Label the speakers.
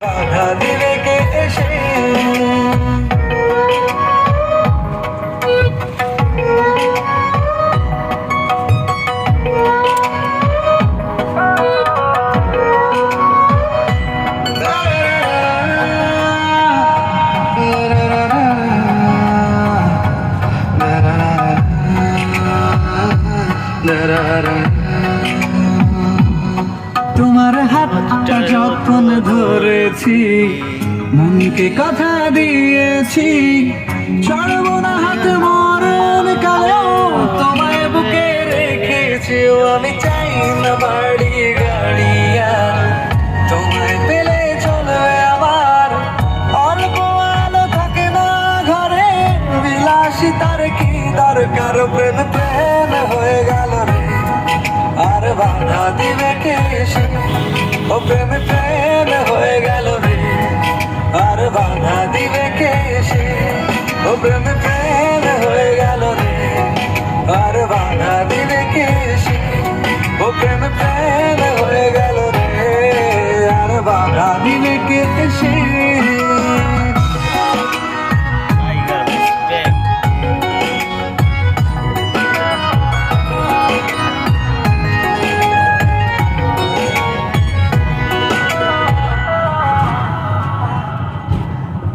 Speaker 1: বাধা দিলে কে এসে? তোমার হাতটা যখন ধরেছি মনকে কথা দিয়েছি। ছাড়বো না হাত মরণ কালেও তোমায় বুকে রেখেছি। আমি চাই না বাড়ি পেলে আবার অল্প থাকে না ঘরে। দরকার? প্রেম প্রেম হয়ে গেল রে। আর বাধা দিবে কে ও, প্রেম প্রেম প্রেমে প্রেম হয়ে গেল রে। আর বাধা দিবে কে ও প্রেমে প্রেম হয়ে গেল রে। আর বাধা দিবে কে সে?